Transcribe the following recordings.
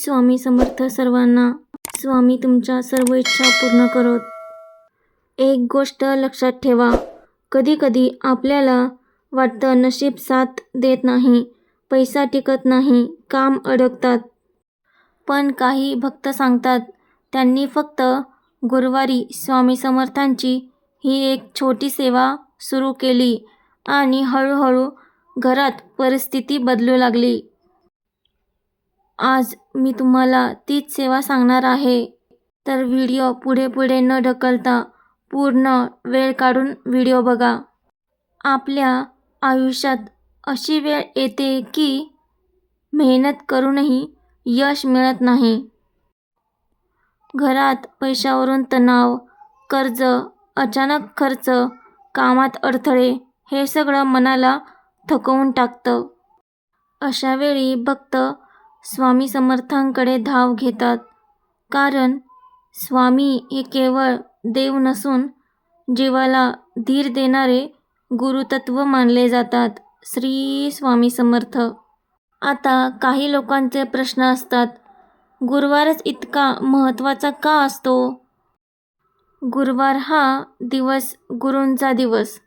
स्वामी समर्थ सर्वांना. स्वामी तुमच्या सर्व इच्छा पूर्ण करत. एक गोष्ट लक्षात ठेवा. कधीकधी आपल्याला वाटतं नशीब साथ देत नाही पैसा टिकत नाही काम अडकतात. पण काही भक्त सांगतात त्यांनी फक्त गुरुवारी स्वामी समर्थांची ही एक छोटी सेवा सुरू केली आणि हळूहळू घरात परिस्थिती बदलू लागली. आज मी तुम्हाला तीच सेवा सांगणार आहे. तर व्हिडिओ पुढे पुढे न ढकलता पूर्ण वेळ काढून व्हिडिओ बघा. आपल्या आयुष्यात अशी वेळ येते की मेहनत करूनही यश मिळत नाही. घरात पैशावरून तणाव कर्ज अचानक खर्च कामात अडथळे हे सगळं मनाला थकवून टाकतं. अशावेळी फक्त स्वामी समर्थांकडे धाव घेतात. कारण स्वामी हे केवळ देव नसून जीवाला धीर देणारे गुरुतत्व मानले जातात. श्री स्वामी समर्थ. आता काही लोकांचे प्रश्न असतात. गुरुवारच इतका महत्त्वाचा का असतो? गुरुवार हा दिवस गुरूंचा दिवस.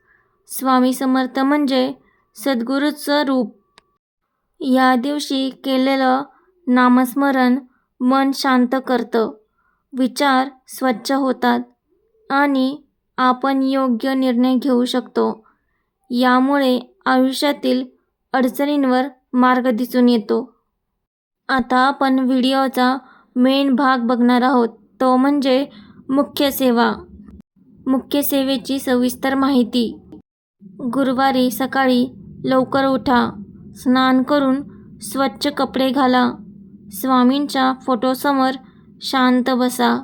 स्वामी समर्थ म्हणजे सद्गुरूचं रूप. या दिवशी केलेलं नामस्मरण मन शांत करतं. विचार स्वच्छ होतात आणि आपण योग्य निर्णय घेऊ शकतो. यामुळे आयुष्यातील अडचणींवर मार्ग दिसून येतो. आता आपण व्हिडिओचा मेन भाग बघणार आहोत. तो म्हणजे मुख्य सेवा. मुख्य सेवेची सविस्तर माहिती. गुरुवारी सकाळी लवकर उठा. स्नान करून स्वच्छ कपडे घाला. स्वामींच्या फोटोसमोर शांत बसा.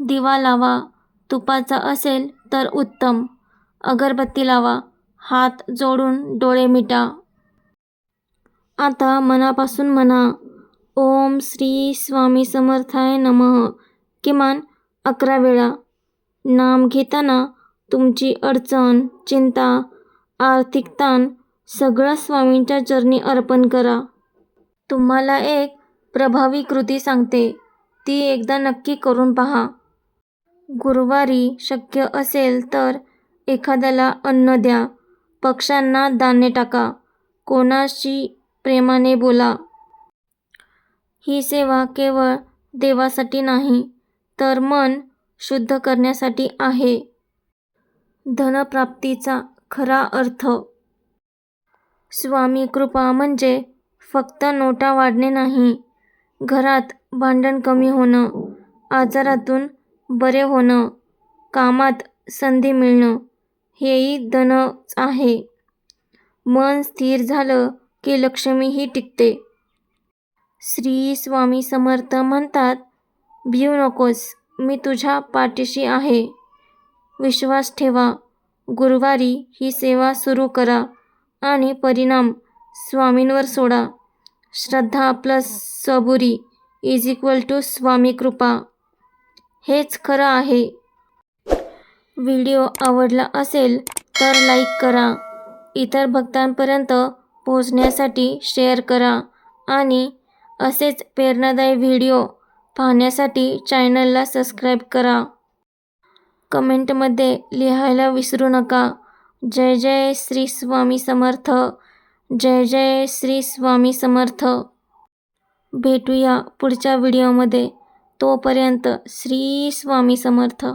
दिवा लावा. तुपाचा असेल तर उत्तम. अगरबत्ती लावा. हात जोडून डोळे मिटा. आता मनापासून म्हणा. ओम श्री स्वामी समर्थाय नमः. किमान अकरा वेळा. नाम घेताना तुमची अडचण चिंता आर्थिक ताण सगळं स्वामींच्या चरणी अर्पण करा. तुम्हाला एक प्रभावी कृती सांगते. ती एकदा नक्की करून पहा. गुरुवारी शक्य असेल तर एखाद्याला अन्न द्या. पक्ष्यांना दाणे टाका. कोणाशी प्रेमाने बोला. ही सेवा केवळ देवासाठी नाही तर मन शुद्ध करण्यासाठी आहे. धनप्राप्तीचा खरा अर्थ स्वामी कृपा म्हणजे फक्त नोटा वाढणे नाही. घरात भांडण कमी होणं आजारातून बरे होणं कामात संधी मिळणं हेही धनच आहे. मन स्थिर झालं की लक्ष्मीही टिकते. श्री स्वामी समर्थ म्हणतात भिऊ नकोस मी तुझ्या पाठीशी आहे. विश्वास ठेवा. गुरुवारी ही सेवा सुरू करा. आणि परिणाम स्वामींवर सोडा. Shraddha plus saburi is equal to swami kripa. हेच खरं आहे. व्हिडिओ आवडला असेल तर लाईक करा. इतर भक्तांपर्यंत पोहोचण्यासाठी शेअर करा. आणि असेच प्रेरणादायी व्हिडिओ पाहण्यासाठी चॅनलला सबस्क्राईब करा. कमेंटमध्ये लिहायला विसरू नका. जय जय श्री स्वामी समर्थ जय जय श्री स्वामी समर्थ. भेटूया पुढच्या व्हिडिओमध्ये. तोपर्यंत श्री स्वामी समर्थ.